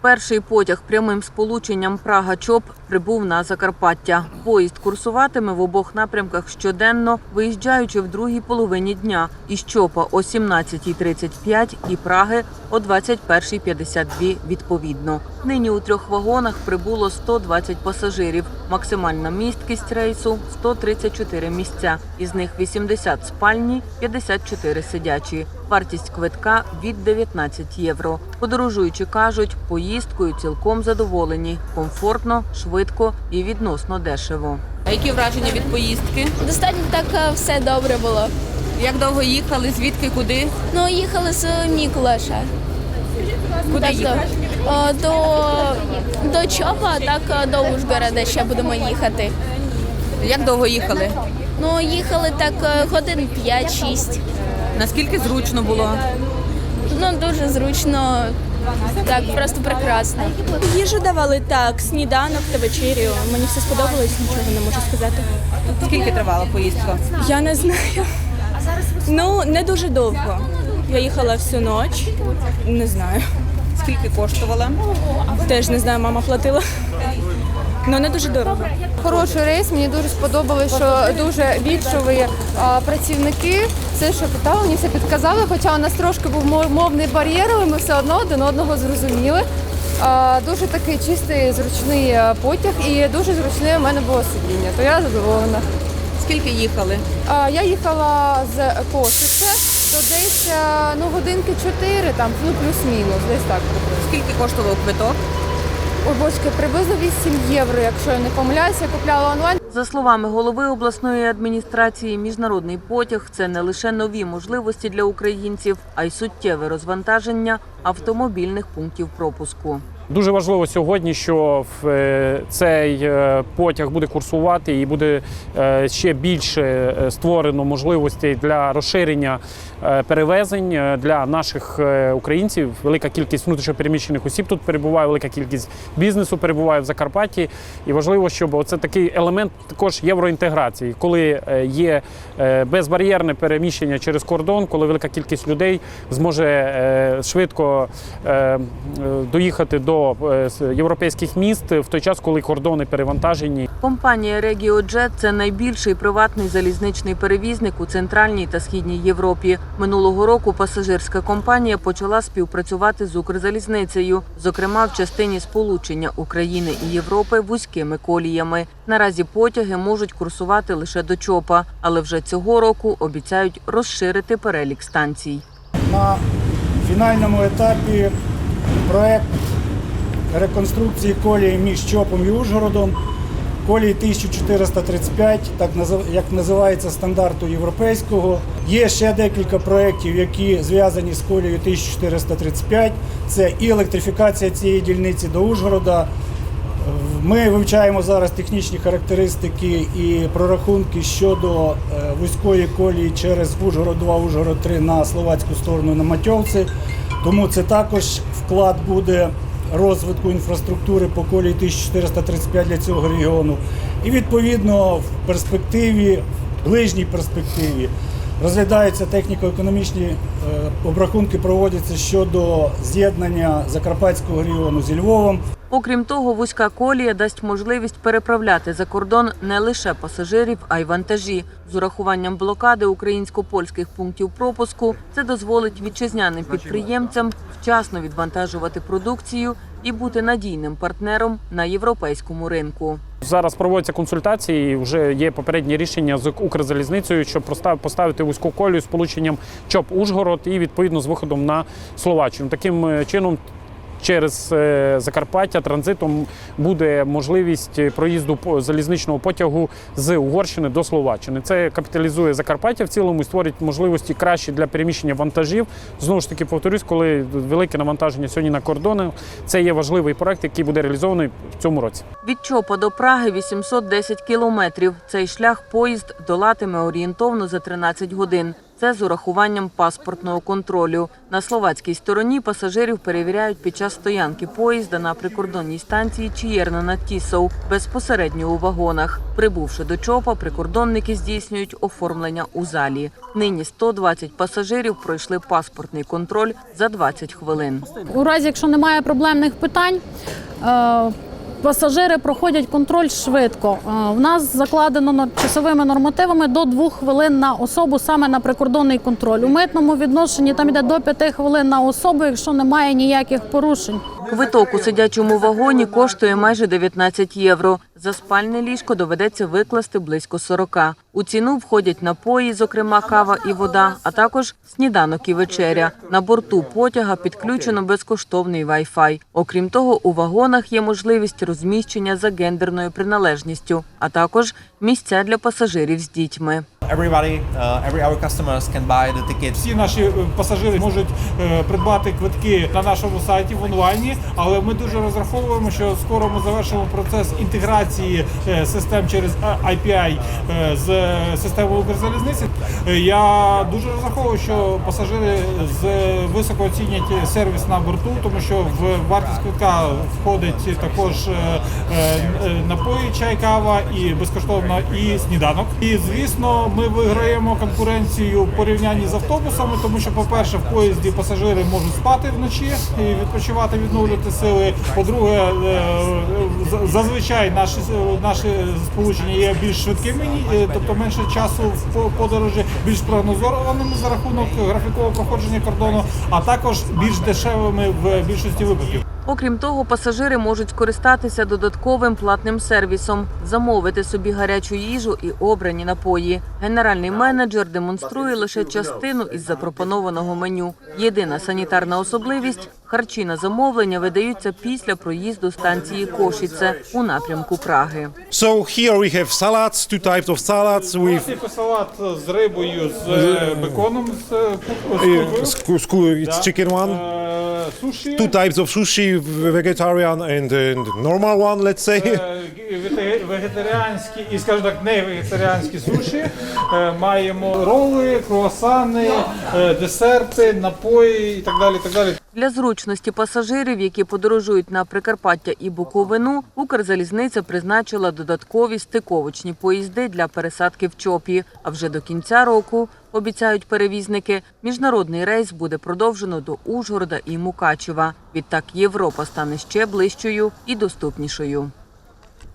Перший потяг прямим сполученням Прага-Чоп прибув на Закарпаття. Поїзд курсуватиме в обох напрямках щоденно, виїжджаючи в другій половині дня із Чопа о 17.35 і Праги о 21.52 відповідно. Нині у трьох вагонах прибуло 120 пасажирів. Максимальна місткість рейсу 134 місця. Із них 80 спальні, 54 сидячі. Вартість квитка від 19 євро. Подорожуючі кажуть, поїздкою цілком задоволені, комфортно, швидко і відносно дешево. А які враження від поїздки? Достатньо так е, все добре було. Як довго їхали? Звідки куди? Ну, їхали з Мікулаша. Куди Так, їхали? до, до, до Чопа, а так е, до Ужгорода ще будемо їхати. Як довго їхали? Ну, їхали так е, годин 5-6. Наскільки зручно було? Ну, дуже зручно, так, просто прекрасно. Їжу давали так, сніданок та вечерю. Мені все сподобалось, нічого не можу сказати. Скільки тривала поїздка? Я не знаю. Ну, не дуже довго. Я їхала всю ніч. Не знаю. Скільки коштувала? Теж не знаю, мама платила. Ну не дуже дорого. Хороший рейс, мені дуже сподобалось, що дуже вічові працівники. Все, що питали, мені все підказали. Хоча у нас трошки був мовний бар'єр, але ми все одно один одного зрозуміли. Дуже такий чистий, зручний потяг і дуже зручне у мене було сидіння, то я задоволена. Скільки їхали? Я їхала з Кошице, то десь ну, годинки 4, там, ну плюс-мінус, десь так. Скільки коштував квиток? Ой, бочки, приблизно 8 євро, якщо я не помиляюся, я купляла онлайн. За словами голови обласної адміністрації, міжнародний потяг це не лише нові можливості для українців, а й суттєве розвантаження автомобільних пунктів пропуску. Дуже важливо сьогодні, що е, цей е, потяг буде курсувати і буде е, ще більше створено можливостей для розширення перевезень для наших українців. Велика кількість внутрішньопереміщених осіб тут перебуває, велика кількість бізнесу перебуває в Закарпатті. І важливо, щоб оце такий елемент також євроінтеграції, коли є безбар'єрне переміщення через кордон, коли велика кількість людей зможе швидко доїхати до е, європейських міст в той час, коли кордони перевантажені. Компанія RegioJet – це найбільший приватний залізничний перевізник у центральній та східній Європі. Минулого року пасажирська компанія почала співпрацювати з Укрзалізницею, зокрема в частині сполучення України і Європи вузькими коліями. Наразі потяги можуть курсувати лише до ЧОПа, але вже цього року обіцяють розширити перелік станцій. на фінальному етапі проект реконструкції колії між Чопом і Ужгородом. Колії 1435, так як називається стандарту європейського. Є ще декілька проєктів, які зв'язані з колією 1435. Це і електрифікація цієї дільниці до Ужгорода. Ми вивчаємо зараз технічні характеристики і прорахунки щодо е, вузької колії через Ужгород 2, Ужгород 3 на словацьку сторону на Матьовці. Тому це також вклад буде розвитку інфраструктури по колії 1435 для цього регіону. І відповідно в перспективі, ближній перспективі, розглядаються техніко-економічні е, обрахунки, проводяться щодо з'єднання Закарпатського регіону зі Львовом. Окрім того, вузька колія дасть можливість переправляти за кордон не лише пасажирів, а й вантажі. З урахуванням блокади українсько-польських пунктів пропуску це дозволить вітчизняним підприємцям вчасно відвантажувати продукцію і бути надійним партнером на європейському ринку. Зараз проводяться консультації. і Вже є попереднє рішення з Укрзалізницею, щоб поставити вузьку колію з полученням ЧОП Ужгород і відповідно з виходом на Словаччину. Таким е, чином. Через е, Закарпаття транзитом буде можливість проїзду залізничного потягу з Угорщини до Словаччини. Це капіталізує Закарпаття в цілому і створить можливості кращі для переміщення вантажів. Знову ж таки, повторюсь, коли велике навантаження сьогодні на кордони, це є важливий проект, який буде реалізований в цьому році. Від Чопа до Праги 810 кілометрів. Цей шлях поїзд долатиме орієнтовно за 13 годин. Це з урахуванням паспортного контролю. На словацькій стороні пасажирів перевіряють під час стоянки поїзда на прикордонній станції Чієрна на Тісов безпосередньо у вагонах. Прибувши до ЧОПа, прикордонники здійснюють оформлення у залі. Нині 120 пасажирів пройшли паспортний контроль за 20 хвилин. У разі, якщо немає проблемних питань, е, пасажири проходять контроль швидко. Е, У нас закладено часовими нормативами до двох хвилин на особу саме на прикордонний контроль. У митному відношенні там йде до п'яти хвилин на особу, якщо немає ніяких порушень. Квиток у сидячому вагоні коштує майже 19 євро. За спальне ліжко доведеться викласти близько 40. У ціну входять напої, зокрема кава і вода, а також сніданок і вечеря. На борту потяга підключено безкоштовний Wi-Fi. Окрім того, у вагонах є можливість розміщення за гендерною приналежністю, а також місця для пасажирів з дітьми. uh, Всі наші е, пасажири можуть е, придбати квитки на нашому сайті в онлайні, але ми дуже розраховуємо, що скоро ми завершимо процес інтеграції е, систем через е, API е, з е, системою Укрзалізниці. Е, Я дуже розраховую, що пасажири з високо оцінять сервіс на борту, тому що в вартість квитка входить також е, е, напої, чай, кава і безкоштовно і сніданок. І звісно, ми виграємо конкуренцію порівнянні з автобусами, тому що, по-перше, в поїзді пасажири можуть спати вночі і відпочивати, відновлювати сили. По-друге, е, зазвичай наші наші сполучення є більш швидкими, е, тобто менше часу в подорожі, більш прогнозованими за рахунок графікового проходження кордону, а також більш дешевими в більшості випадків. Окрім того, пасажири можуть скористатися додатковим платним сервісом, замовити собі гарячу їжу і обрані напої. Генеральний менеджер демонструє лише частину із запропонованого меню. Єдина санітарна особливість харчі на замовлення видаються після проїзду станції Кошіце у напрямку Праги. So here we have salads, two types of salads with Типу салат з рибою, з е, беконом, з, е, it's chicken one, Е, суші, two types of sushi, vegetarian and, and normal one, let's say. е, вегетаріанські і, скажімо так, не вегетаріанські суші. Е, Маємо роли, круасани, е, десерти, напої і так далі. і так далі. Для зручності пасажирів, які подорожують на Прикарпаття і Буковину, Укрзалізниця призначила додаткові стиковочні поїзди для пересадки в ЧОПі. А вже до кінця року, обіцяють перевізники, міжнародний рейс буде продовжено до Ужгорода і Мукачева. Відтак Європа стане ще ближчою і доступнішою.